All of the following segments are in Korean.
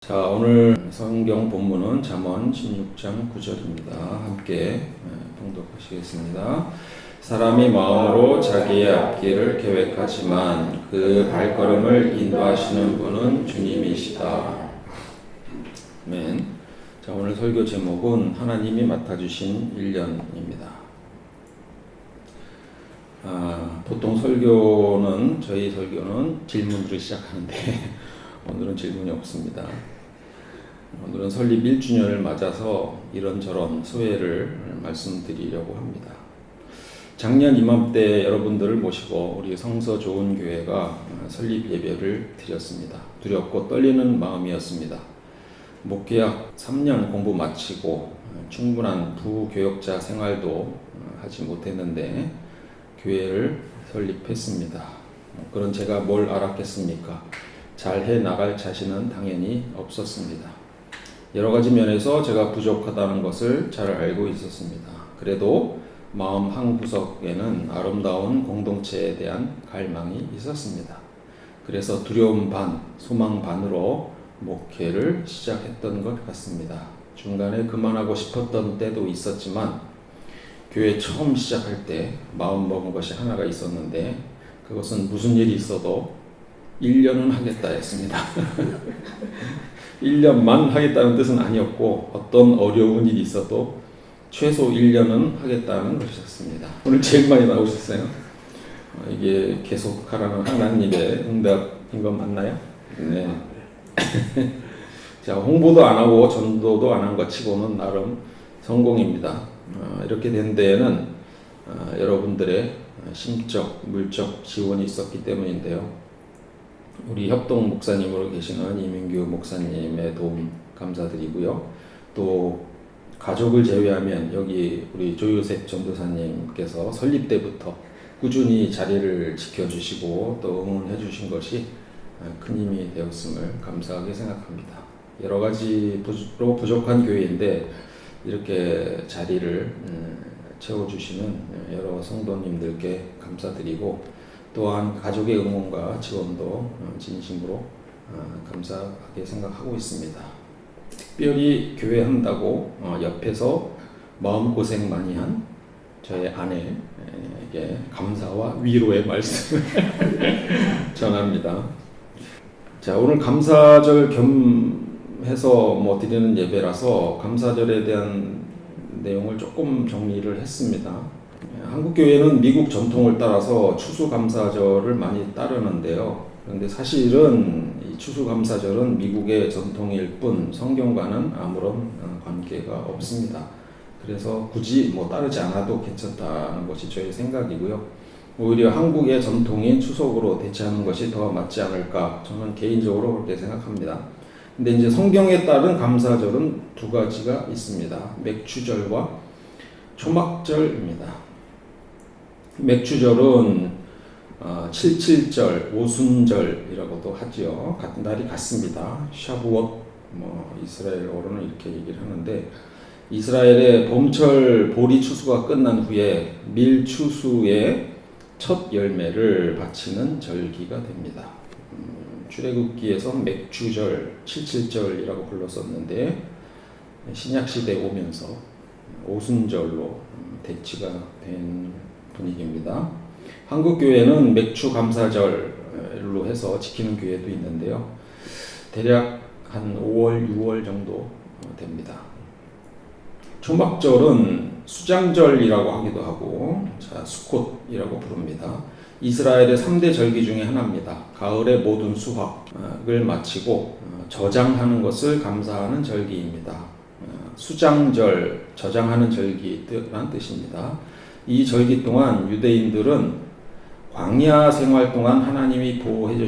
자, 오늘 성경 본문은 잠언 16장 9절입니다. 함께 예, 봉독하시겠습니다. 사람이 마음으로 자기의 앞길을 계획하지만 그 발걸음을 인도하시는 분은 주님이시다. 아멘. 자, 오늘 설교 제목은 하나님이 맡아주신 1년입니다. 아, 보통 설교는 저희 설교는 질문으로 시작하는데 오늘은 질문이 없습니다. 오늘은 설립 1주년을 맞아서 이런저런 소회를 말씀드리려고 합니다. 작년 이맘때 여러분들을 모시고 우리 성서 좋은 교회가 설립 예배를 드렸습니다. 두렵고 떨리는 마음이었습니다. 목회학 3년 공부 마치고 충분한 부교역자 생활도 하지 못했는데 교회를 설립했습니다. 그런 제가 뭘 알았겠습니까? 잘 해 나갈 자신은 당연히 없었습니다. 여러 가지 면에서 제가 부족하다는 것을 잘 알고 있었습니다. 그래도 마음 한 구석에는 아름다운 공동체에 대한 갈망이 있었습니다. 그래서 두려움 반, 소망 반으로 목회를 시작했던 것 같습니다. 중간에 그만하고 싶었던 때도 있었지만 교회 처음 시작할 때 마음 먹은 것이 하나가 있었는데 그것은 무슨 일이 있어도 1년은 하겠다 했습니다. 1년만 하겠다는 뜻은 아니었고 어떤 어려운 일이 있어도 최소 1년은 하겠다는 것이었습니다. 오늘 제일 많이 나오셨어요. 어, 이게 계속 하라는 하나님의 응답인 건 맞나요? 네. 자, 홍보도 안 하고 전도도 안 한 것 치고는 나름 성공입니다. 어, 이렇게 된 데에는 어, 여러분들의 심적, 물적 지원이 있었기 때문인데요. 우리 협동 목사님으로 계시는 이민규 목사님의 도움 감사드리고요. 또 가족을 제외하면 여기 우리 조유셉 전도사님께서 설립 때부터 꾸준히 자리를 지켜주시고 또 응원해 주신 것이 큰 힘이 되었음을 감사하게 생각합니다. 여러 가지로 부족한 교회인데 이렇게 자리를 채워주시는 여러 성도님들께 감사드리고 또한 가족의 응원과 지원도 진심으로 감사하게 생각하고 있습니다. 특별히 교회 한다고 옆에서 마음고생 많이 한 저의 아내에게 감사와 위로의 말씀을 전합니다. 자, 오늘 감사절 겸해서 뭐 드리는 예배라서 감사절에 대한 내용을 조금 정리를 했습니다. 한국 교회는 미국 전통을 따라서 추수감사절을 많이 따르는데요. 그런데 사실은 이 추수감사절은 미국의 전통일 뿐 성경과는 아무런 관계가 없습니다. 그래서 굳이 뭐 따르지 않아도 괜찮다는 것이 저의 생각이고요. 오히려 한국의 전통인 추석으로 대체하는 것이 더 맞지 않을까 저는 개인적으로 그렇게 생각합니다. 근데 이제 성경에 따른 감사절은 두 가지가 있습니다. 맥추절과 초막절입니다. 맥추절은 어, 77절, 오순절이라고도 하지요. 같은 날이 같습니다. 샤부엇, 뭐 이스라엘어로는 이렇게 얘기를 하는데 이스라엘의 봄철 보리 추수가 끝난 후에 밀 추수의 첫 열매를 바치는 절기가 됩니다. 음, 출애굽기에서 맥추절, 77절이라고 불렀었는데 신약 시대 오면서 오순절로 대치가 된 분위기입니다. 한국 교회는 맥주 감사절로 해서 지키는 교회도 있는데요. 대략 한 5월, 6월 정도 됩니다. 초막절은 수장절이라고 하기도 하고, 자, 수콧이라고 부릅니다. 이스라엘의 3대 절기 중에 하나입니다. 가을의 모든 수확을 마치고 저장하는 것을 감사하는 절기입니다. 수장절, 저장하는 절기란 뜻입니다. 이 절기 동안 유대인들은 광야 생활 동안 하나님이 보호해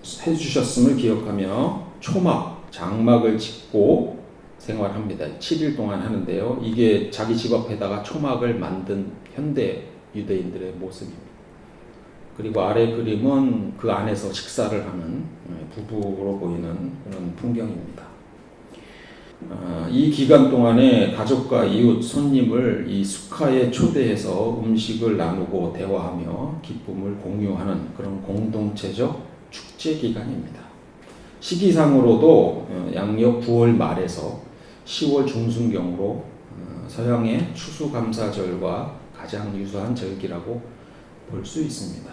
주셨음을 기억하며 초막, 장막을 짓고 생활합니다. 7일 동안 하는데요. 이게 자기 집 앞에다가 초막을 만든 현대 유대인들의 모습입니다. 그리고 아래 그림은 그 안에서 식사를 하는 부부로 보이는 그런 풍경입니다. 이 기간 동안에 가족과 이웃, 손님을 이 수카에 초대해서 음식을 나누고 대화하며 기쁨을 공유하는 그런 공동체적 축제 기간입니다. 시기상으로도 어, 양력 9월 말에서 10월 중순경으로 어, 서양의 추수감사절과 가장 유사한 절기라고 볼 수 있습니다.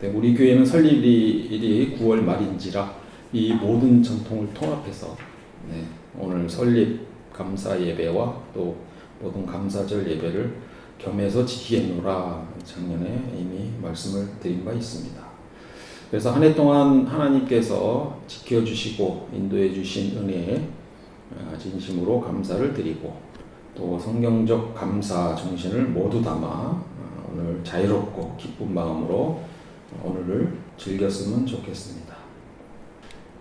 네, 우리 교회는 설립일이 9월 말인지라 이 모든 전통을 통합해서 네, 오늘 설립 감사 예배와 또 모든 감사절 예배를 겸해서 지키겠노라 작년에 이미 말씀을 드린 바 있습니다. 그래서 한 해 동안 하나님께서 지켜주시고 인도해 주신 은혜에 아, 진심으로 감사를 드리고 또 성경적 감사 정신을 모두 담아 아, 오늘 자유롭고 기쁜 마음으로 오늘을 즐겼으면 좋겠습니다.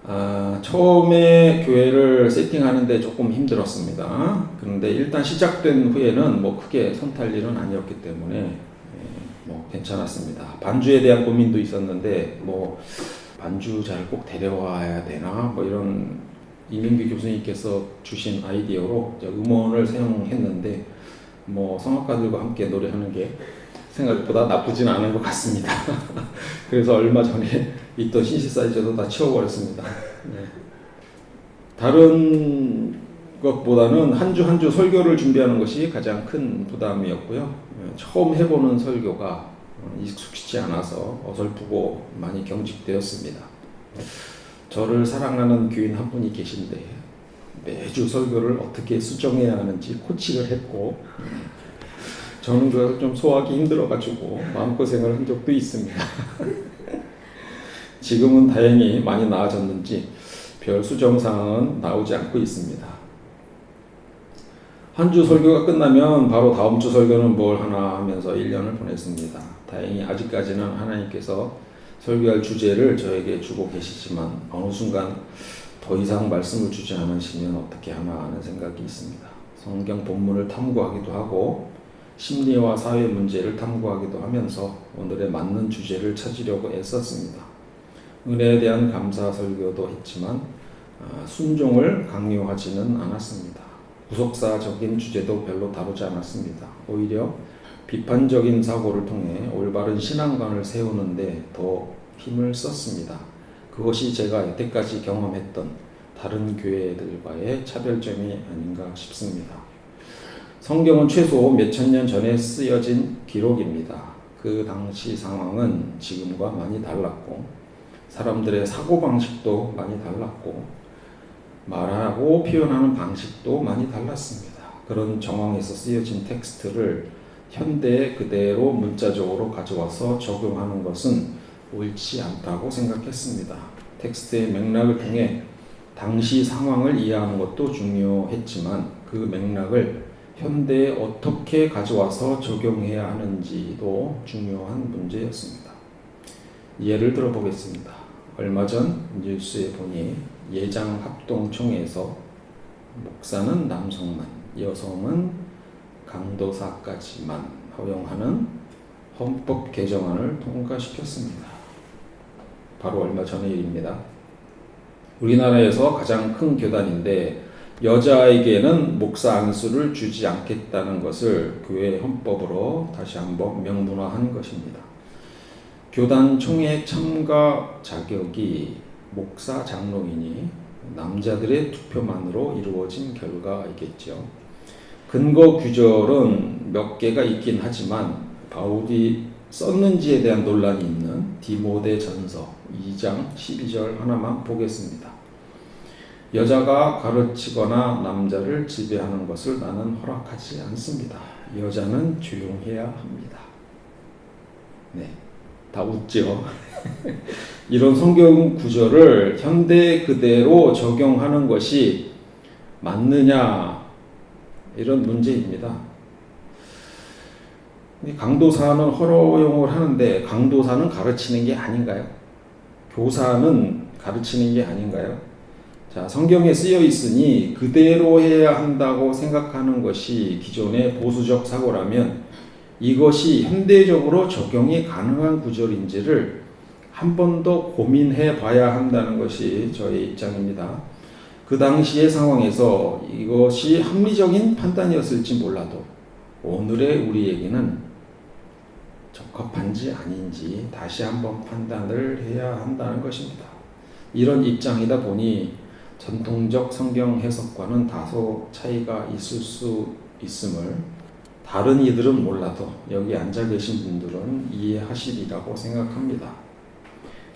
아, 처음에 교회를 세팅하는데 조금 힘들었습니다. 그런데 일단 시작된 후에는 뭐 크게 손탈 일은 아니었기 때문에 예, 뭐 괜찮았습니다. 반주에 대한 고민도 있었는데 뭐 반주자를 꼭 데려와야 되나 뭐 이런 이민규 교수님께서 주신 아이디어로 음원을 사용했는데 뭐 성악가들과 함께 노래하는 게 생각보다 나쁘진 않은 것 같습니다. 그래서 얼마 전에 있던 신시사이즈도 다 치워버렸습니다. 네. 다른 것보다는 한 주 한 주 설교를 준비하는 것이 가장 큰 부담이었고요. 예, 처음 해보는 설교가 어, 익숙치 않아서 어설프고 많이 경직되었습니다. 저를 사랑하는 교인 한 분이 계신데 매주 설교를 어떻게 수정해야 하는지 코치를 했고 저는 그걸 좀 소화하기 힘들어가지고 마음고생을 한 적도 있습니다. 지금은 다행히 많이 나아졌는지 별 수정 사항은 나오지 않고 있습니다. 한 주 설교가 끝나면 바로 다음 주 설교는 뭘 하나 하면서 1년을 보냈습니다. 다행히 아직까지는 하나님께서 설교할 주제를 저에게 주고 계시지만 어느 순간 더 이상 말씀을 주지 않으시면 어떻게 하나 하는 생각이 있습니다. 성경 본문을 탐구하기도 하고 심리와 사회 문제를 탐구하기도 하면서 오늘의 맞는 주제를 찾으려고 애썼습니다. 은혜에 대한 감사 설교도 했지만 아, 순종을 강요하지는 않았습니다. 구속사적인 주제도 별로 다루지 않았습니다. 오히려 비판적인 사고를 통해 올바른 신앙관을 세우는데 더 힘을 썼습니다. 그것이 제가 여태까지 경험했던 다른 교회들과의 차별점이 아닌가 싶습니다. 성경은 최소 몇천 년 전에 쓰여진 기록입니다. 그 당시 상황은 지금과 많이 달랐고, 사람들의 사고방식도 많이 달랐고, 말하고 표현하는 방식도 많이 달랐습니다. 그런 정황에서 쓰여진 텍스트를 현대에 그대로 문자적으로 가져와서 적용하는 것은 옳지 않다고 생각했습니다. 텍스트의 맥락을 통해 당시 상황을 이해하는 것도 중요했지만 그 맥락을 현대에 어떻게 가져와서 적용해야 하는지도 중요한 문제였습니다. 예를 들어 보겠습니다. 얼마 전 뉴스에 보니 예장 합동총회에서 목사는 남성만, 여성은 강도사까지만 허용하는 헌법 개정안을 통과시켰습니다. 바로 얼마 전의 일입니다. 우리나라에서 가장 큰 교단인데 여자에게는 목사 안수를 주지 않겠다는 것을 교회 헌법으로 다시 한번 명문화한 것입니다. 교단 총회 참가 자격이 목사 장로이니 남자들의 투표만으로 이루어진 결과이겠죠. 근거 규절은 몇 개가 있긴 하지만 바울이 썼는지에 대한 논란이 있는 디모데 전서 2장 12절 하나만 보겠습니다. 여자가 가르치거나 남자를 지배하는 것을 나는 허락하지 않습니다. 여자는 조용해야 합니다. 네. 다 웃죠. 이런 성경 구절을 현대 그대로 적용하는 것이 맞느냐 이런 문제입니다. 강도사는 허용을 하는데 강도사는 가르치는 게 아닌가요? 교사는 가르치는 게 아닌가요? 자, 성경에 쓰여 있으니 그대로 해야 한다고 생각하는 것이 기존의 보수적 사고라면 이것이 현대적으로 적용이 가능한 구절인지를 한 번 더 고민해 봐야 한다는 것이 저의 입장입니다. 그 당시의 상황에서 이것이 합리적인 판단이었을지 몰라도 오늘의 우리에게는 적합한지 아닌지 다시 한번 판단을 해야 한다는 것입니다. 이런 입장이다 보니 전통적 성경 해석과는 다소 차이가 있을 수 있음을 다른 이들은 몰라도 여기 앉아 계신 분들은 이해하시리라고 생각합니다.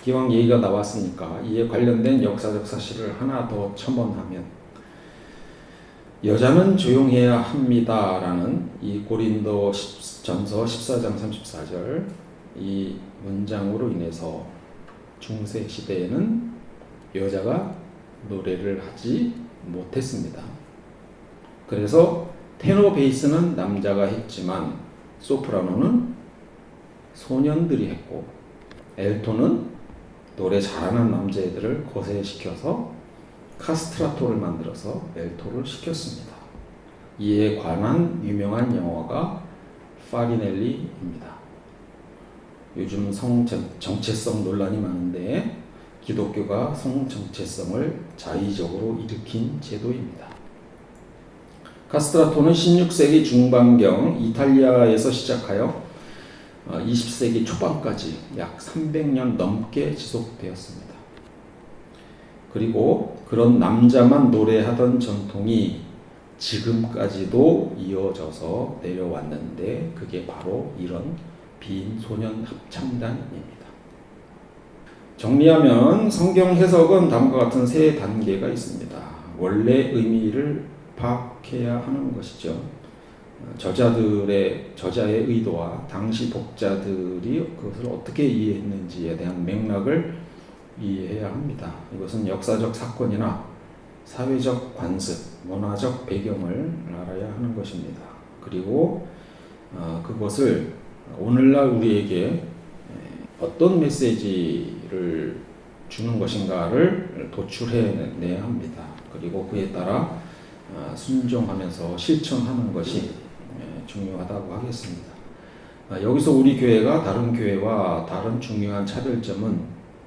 기왕 얘기가 나왔으니까 이에 관련된 역사적 사실을 하나 더 첨언하면 여자는 조용해야 합니다라는 이 고린도 전서 14장 34절 이 문장으로 인해서 중세 시대에는 여자가 노래를 하지 못했습니다. 그래서 테너 베이스는 남자가 했지만 소프라노는 소년들이 했고 엘토는 노래 잘하는 남자애들을 거세시켜서 카스트라토를 만들어서 엘토를 시켰습니다. 이에 관한 유명한 영화가 파리넬리입니다. 요즘 성 정체성 논란이 많은데 기독교가 성 정체성을 자의적으로 일으킨 제도입니다. 카스트라토는 16세기 중반경 이탈리아에서 시작하여 20세기 초반까지 약 300년 넘게 지속되었습니다. 그리고 그런 남자만 노래하던 전통이 지금까지도 이어져서 내려왔는데 그게 바로 이런 빈소년 합창단입니다. 정리하면 성경 해석은 다음과 같은 세 단계가 있습니다. 원래 의미를 파악해야 하는 것이죠. 저자들의 저자의 의도와 당시 독자들이 그것을 어떻게 이해했는지에 대한 맥락을 이해해야 합니다. 이것은 역사적 사건이나 사회적 관습, 문화적 배경을 알아야 하는 것입니다. 그리고 어, 그것을 오늘날 우리에게 어떤 메시지 를 주는 것인가를 도출해내야 합니다. 그리고 그에 따라 어, 순종하면서 실천하는 것이 중요하다고 하겠습니다. 아, 여기서 우리 교회가 다른 교회와 다른 중요한 차별점은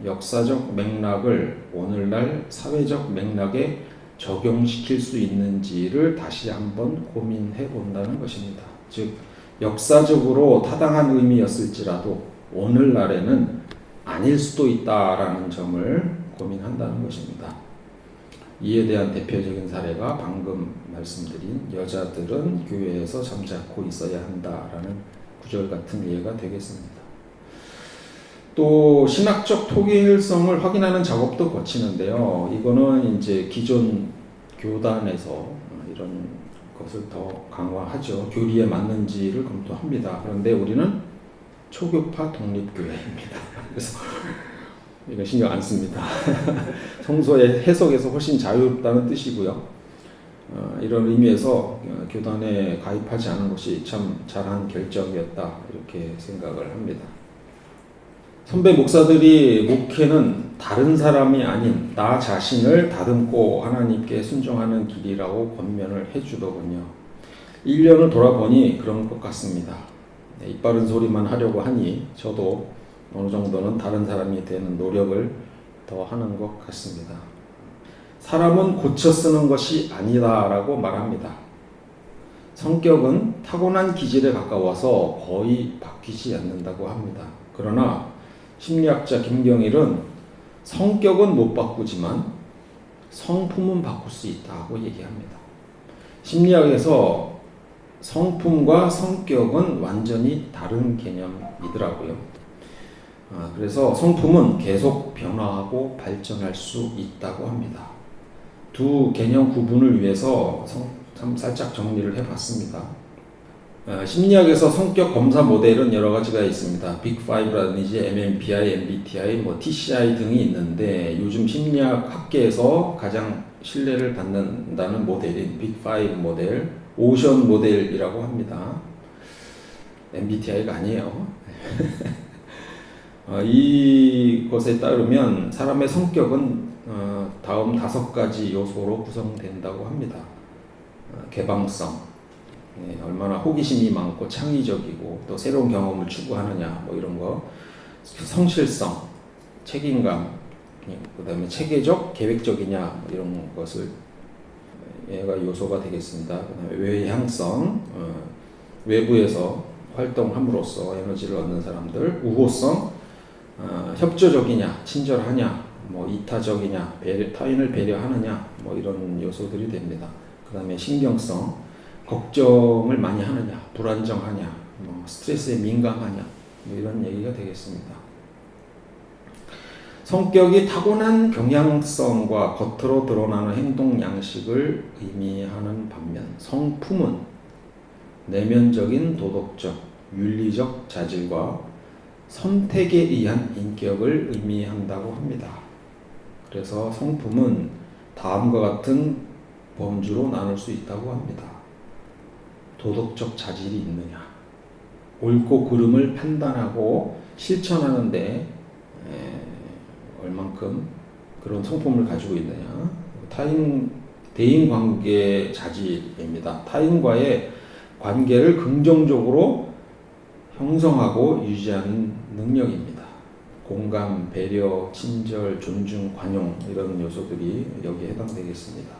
역사적 맥락을 오늘날 사회적 맥락에 적용시킬 수 있는지를 다시 한번 고민해 본다는 것입니다. 즉, 역사적으로 타당한 의미였을지라도 오늘날에는 아닐 수도 있다라는 점을 고민한다는 것입니다. 이에 대한 대표적인 사례가 방금 말씀드린 여자들은 교회에서 잠자코 있어야 한다라는 구절 같은 예가 되겠습니다. 또 신학적 통일성을 확인하는 작업도 거치는데요. 이거는 이제 기존 교단에서 이런 것을 더 강화하죠. 교리에 맞는지를 검토합니다. 그런데 우리는 초교파 독립교회입니다. 그래서 이거 신경 안 씁니다. 성서의 해석에서 훨씬 자유롭다는 뜻이고요. 어, 이런 의미에서 교단에 가입하지 않은 것이 참 잘한 결정이었다 이렇게 생각을 합니다. 선배 목사들이 목회는 다른 사람이 아닌 나 자신을 다듬고 하나님께 순종하는 길이라고 권면을 해주더군요. 1년을 돌아보니 그런 것 같습니다. 네, 입 바른 소리만 하려고 하니 저도 어느 정도는 다른 사람이 되는 노력을 더 하는 것 같습니다. 사람은 고쳐 쓰는 것이 아니다라고 말합니다. 성격은 타고난 기질에 가까워서 거의 바뀌지 않는다고 합니다. 그러나 심리학자 김경일은 성격은 못 바꾸지만 성품은 바꿀 수 있다고 얘기합니다. 심리학에서 성품과 성격은 완전히 다른 개념이더라고요. 아, 그래서 성품은 계속 변화하고 발전할 수 있다고 합니다. 두 개념 구분을 위해서 참 살짝 정리를 해봤습니다. 아, 심리학에서 성격 검사 모델은 여러 가지가 있습니다. 빅5라든지 MMPI, MBTI, 뭐 TCI 등이 있는데 요즘 심리학 학계에서 가장 신뢰를 받는다는 모델인 빅5 모델, 오션 모델이라고 합니다. MBTI가 아니에요. 어, 이것에 따르면 사람의 성격은 어, 다음 다섯 가지 요소로 구성된다고 합니다. 어, 개방성, 네, 얼마나 호기심이 많고 창의적이고 또 새로운 경험을 추구하느냐 뭐 이런 거, 성실성, 책임감, 예, 그다음에 체계적, 계획적이냐 뭐 이런 것을 얘 가 요소가 되겠습니다. 그다음에 외향성, 어, 외부에서 활동함으로써 에너지를 얻는 사람들, 우호성, 어, 협조적이냐, 친절하냐, 뭐 이타적이냐, 배려, 타인을 배려하느냐, 뭐 이런 요소들이 됩니다. 그 다음에 신경성, 걱정을 많이 하느냐, 불안정하냐, 뭐 스트레스에 민감하냐, 뭐 이런 얘기가 되겠습니다. 성격이 타고난 경향성과 겉으로 드러나는 행동 양식을 의미하는 반면 성품은 내면적인 도덕적, 윤리적 자질과 선택에 의한 인격을 의미한다고 합니다. 그래서 성품은 다음과 같은 범주로 나눌 수 있다고 합니다. 도덕적 자질이 있느냐, 옳고 그름을 판단하고 실천하는데 에, 얼만큼 그런 성품을 가지고 있느냐, 타인 대인 관계 자질입니다. 타인과의 관계를 긍정적으로 형성하고 유지하는 능력입니다. 공감, 배려, 친절, 존중, 관용 이런 요소들이 여기에 해당되겠습니다.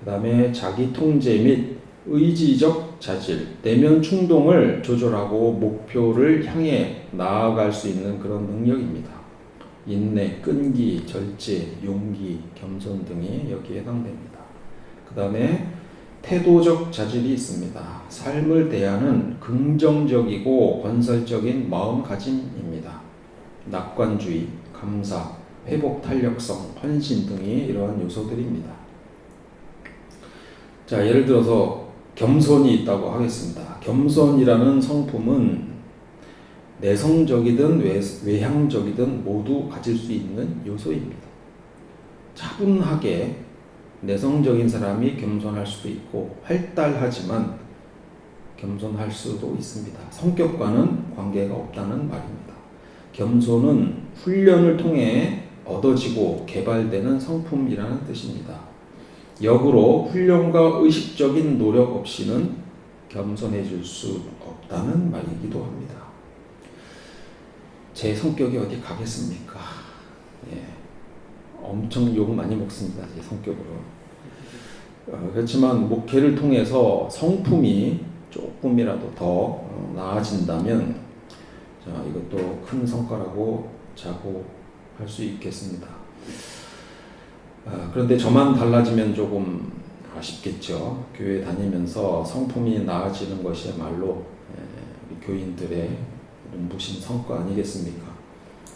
그 다음에 자기 통제 및 의지적 자질, 내면 충동을 조절하고 목표를 향해 나아갈 수 있는 그런 능력입니다. 인내, 끈기, 절제, 용기, 겸손 등이 여기에 해당됩니다. 그 다음에 태도적 자질이 있습니다. 삶을 대하는 긍정적이고 건설적인 마음가짐입니다. 낙관주의, 감사, 회복 탄력성, 헌신 등이 이러한 요소들입니다. 자, 예를 들어서 겸손이 있다고 하겠습니다. 겸손이라는 성품은 내성적이든 외, 외향적이든 모두 가질 수 있는 요소입니다. 차분하게 내성적인 사람이 겸손할 수도 있고 활달하지만 겸손할 수도 있습니다. 성격과는 관계가 없다는 말입니다. 겸손은 훈련을 통해 얻어지고 개발되는 성품이라는 뜻입니다. 역으로 훈련과 의식적인 노력 없이는 겸손해질 수 없다는 말이기도 합니다. 제 성격이 어디 가겠습니까? 예. 엄청 욕 많이 먹습니다. 제 성격으로. 어, 그렇지만 목회를 통해서 성품이 조금이라도 더 어, 나아진다면 자, 이것도 큰 성과라고 자고할 수 있겠습니다. 아, 그런데 저만 달라지면 조금 아쉽겠죠. 교회 다니면서 성품이 나아지는 것이야말로 예, 교인들의 눈부신 성과 아니겠습니까?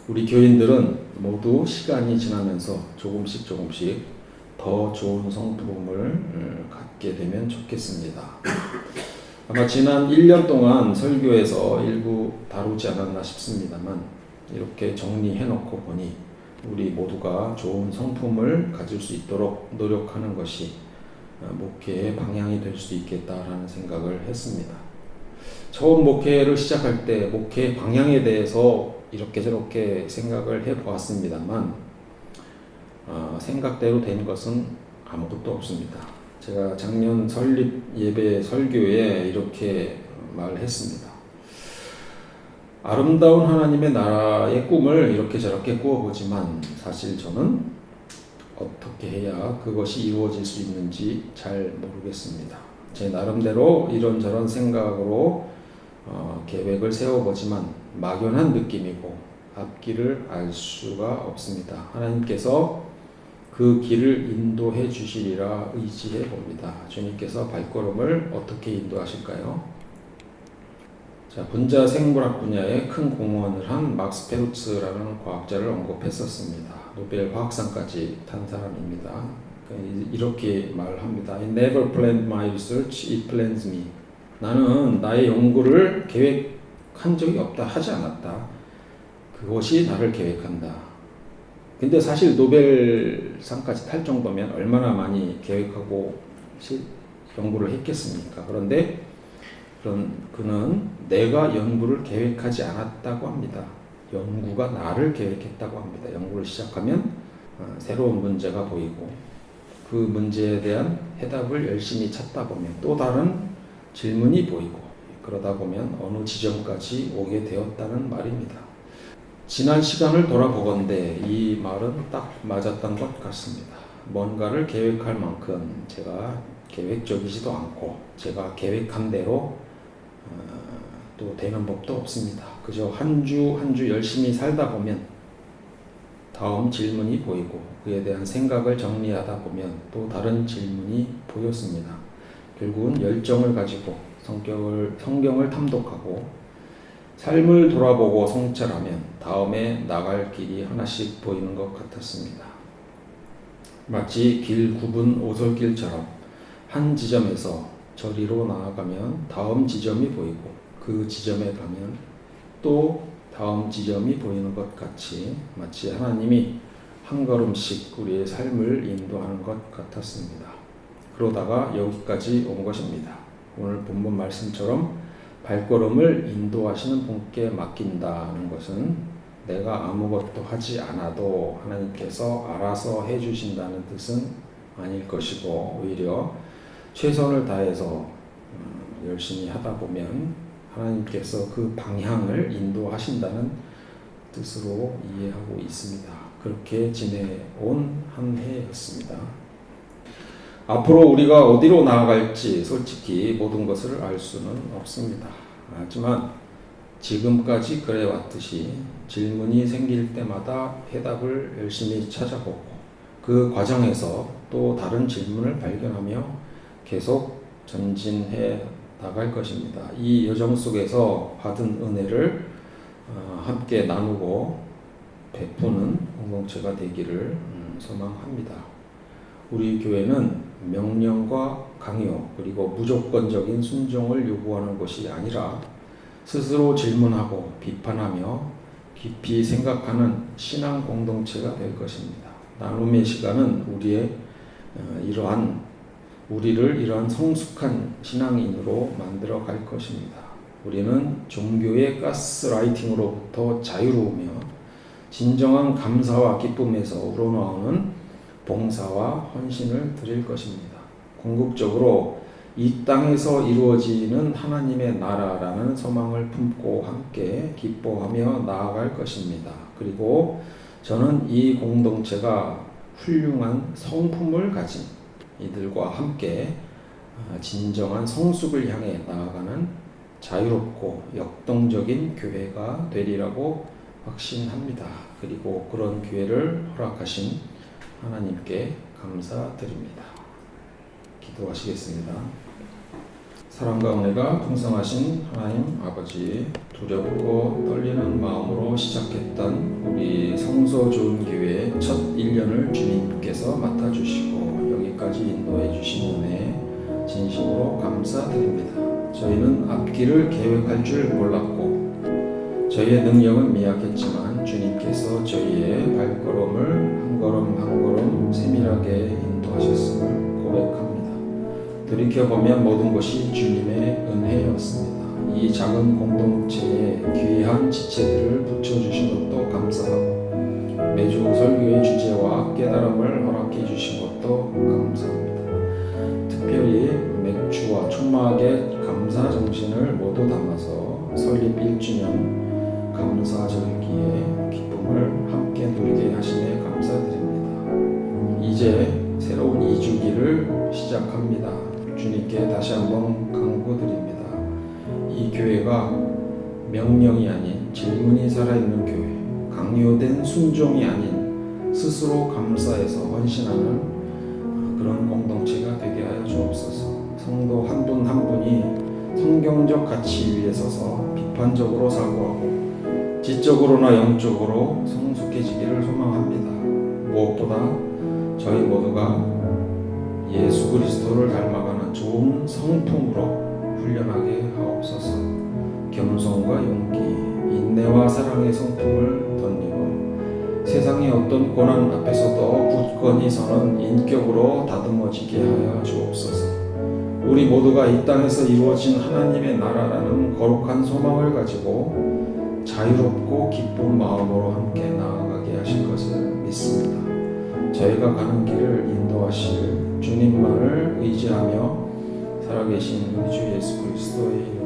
우리 교인들은 모두 시간이 지나면서 조금씩 조금씩 더 좋은 성품을 음, 갖게 되면 좋겠습니다. 아마 지난 1년 동안 설교에서 일부 다루지 않았나 싶습니다만 이렇게 정리해 놓고 보니 우리 모두가 좋은 성품을 가질 수 있도록 노력하는 것이 어, 목회의 방향이 될 수 있겠다라는 생각을 했습니다. 처음 목회를 시작할 때 목회 방향에 대해서 이렇게 저렇게 생각을 해 보았습니다만 어, 생각대로 된 것은 아무것도 없습니다. 제가 작년 설립 예배 설교에 이렇게 말했습니다. 아름다운 하나님의 나라의 꿈을 이렇게 저렇게 꾸어보지만 사실 저는 어떻게 해야 그것이 이루어질 수 있는지 잘 모르겠습니다. 제 나름대로 이런저런 생각으로 어, 계획을 세워보지만 막연한 느낌이고 앞길을 알 수가 없습니다. 하나님께서 그 길을 인도해 주시리라 의지해 봅니다. 주님께서 발걸음을 어떻게 인도하실까요? 자, 분자 생물학 분야에 큰 공헌을 한 막스 페루츠라는 과학자를 언급했었습니다. 노벨 화학상까지 탄 사람입니다. 그러니까 이렇게 말합니다. I never planned my research, it plans me. 나는 나의 연구를 계획한 적이 없다, 하지 않았다. 그것이 나를 계획한다. 근데 사실 노벨상까지 탈 정도면 얼마나 많이 계획하고 연구를 했겠습니까? 그런데 그런 그는 내가 연구를 계획하지 않았다고 합니다. 연구가 나를 계획했다고 합니다. 연구를 시작하면 어, 새로운 문제가 보이고 그 문제에 대한 해답을 열심히 찾다 보면 또 다른 질문이 보이고 그러다 보면 어느 지점까지 오게 되었다는 말입니다. 지난 시간을 돌아보건대 이 말은 딱 맞았던 것 같습니다. 뭔가를 계획할 만큼 제가 계획적이지도 않고 제가 계획한 대로 어, 또 되는 법도 없습니다. 그저 한 주 한 주 열심히 살다 보면 다음 질문이 보이고 그에 대한 생각을 정리하다 보면 또 다른 질문이 보였습니다. 결국은 열정을 가지고 성격을 성경을 탐독하고 삶을 돌아보고 성찰하면 다음에 나갈 길이 하나씩 보이는 것 같았습니다. 마치 길 굽은 오솔길처럼 한 지점에서 저리로 나아가면 다음 지점이 보이고 그 지점에 가면 또 다음 지점이 보이는 것 같이 마치 하나님이 한 걸음씩 우리의 삶을 인도하는 것 같았습니다. 그러다가 여기까지 온 것입니다. 오늘 본문 말씀처럼 발걸음을 인도하시는 분께 맡긴다는 것은 내가 아무것도 하지 않아도 하나님께서 알아서 해주신다는 뜻은 아닐 것이고 오히려 최선을 다해서 음, 열심히 하다 보면 하나님께서 그 방향을 인도하신다는 뜻으로 이해하고 있습니다. 그렇게 지내온 한 해였습니다. 앞으로 우리가 어디로 나아갈지 솔직히 모든 것을 알 수는 없습니다. 하지만 지금까지 그래 왔듯이 질문이 생길 때마다 해답을 열심히 찾아보고 그 과정에서 또 다른 질문을 발견하며 계속 전진해 나갈 것입니다. 이 여정 속에서 받은 은혜를 어, 함께 나누고 베푸는 공동체가 되기를 음, 소망합니다. 우리 교회는 명령과 강요 그리고 무조건적인 순종을 요구하는 것이 아니라 스스로 질문하고 비판하며 깊이 생각하는 신앙 공동체가 될 것입니다. 나눔의 시간은 우리의 어, 이러한 우리를 이러한 성숙한 신앙인으로 만들어 갈 것입니다. 우리는 종교의 가스라이팅으로부터 자유로우며 진정한 감사와 기쁨에서 우러나오는 봉사와 헌신을 드릴 것입니다. 궁극적으로 이 땅에서 이루어지는 하나님의 나라라는 소망을 품고 함께 기뻐하며 나아갈 것입니다. 그리고 저는 이 공동체가 훌륭한 성품을 가진 이들과 함께 아, 진정한 성숙을 향해 나아가는 자유롭고 역동적인 교회가 되리라고 확신합니다. 그리고 그런 기회를 허락하신 하나님께 감사드립니다. 기도하시겠습니다. 사랑과 은혜가 풍성하신 하나님 아버지 두렵고 떨리는 마음으로 시작했던 우리 성소 좋은 교회 첫 1년을 주님께서 맡아주시고 여기까지 인도해 주신 은혜 진심으로 감사드립니다. 저희는 앞길을 계획할 줄 몰랐고 저희의 능력은 미약했지만 주님께서 저희의 발걸음을 한 걸음 한 걸음 세밀하게 인도하셨음을 고백합니다. 돌이켜보면 모든 것이 주님의 은혜였습니다. 이 작은 공동체에 귀한 지체들을 붙여주신 것도 감사하고 매주 설교의 주제와 깨달음을 허락해 주신 것도 감사합니다. 특별히 맥주와 촉막의 감사 정신을 모두 담아서 설립 1주년 감사절기에 기쁨을 함께 누리게 하시네 감사드립니다. 이제 새로운 2주기를 시작합니다. 주님께 다시 한번 강구드립니다. 이 교회가 명령이 아닌 질문이 살아있는 교회, 강요된 순종이 아닌 스스로 감사해서 헌신하는 그런 공동체가 되게 하여 주옵소서. 성도 한 분 한 분이 성경적 가치 위에 서서 비판적으로 사고하고 지적으로나 영적으로 성숙해지기를 소망합니다. 무엇보다 저희 모두가 예수 그리스도를 닮아가는 좋은 성품으로 훈련하게 하옵소서. 겸손과 용기, 인내와 사랑의 성품을 세상의 어떤 고난 앞에서도 굳건히 서는 인격으로 다듬어지게 하여 주옵소서. 우리 모두가 이 땅에서 이루어진 하나님의 나라라는 거룩한 소망을 가지고 자유롭고 기쁜 마음으로 함께 나아가게 하실 것을 믿습니다. 저희가 가는 길을 인도하실 주님만을 의지하며 살아계신 우리 주 예수 그리스도의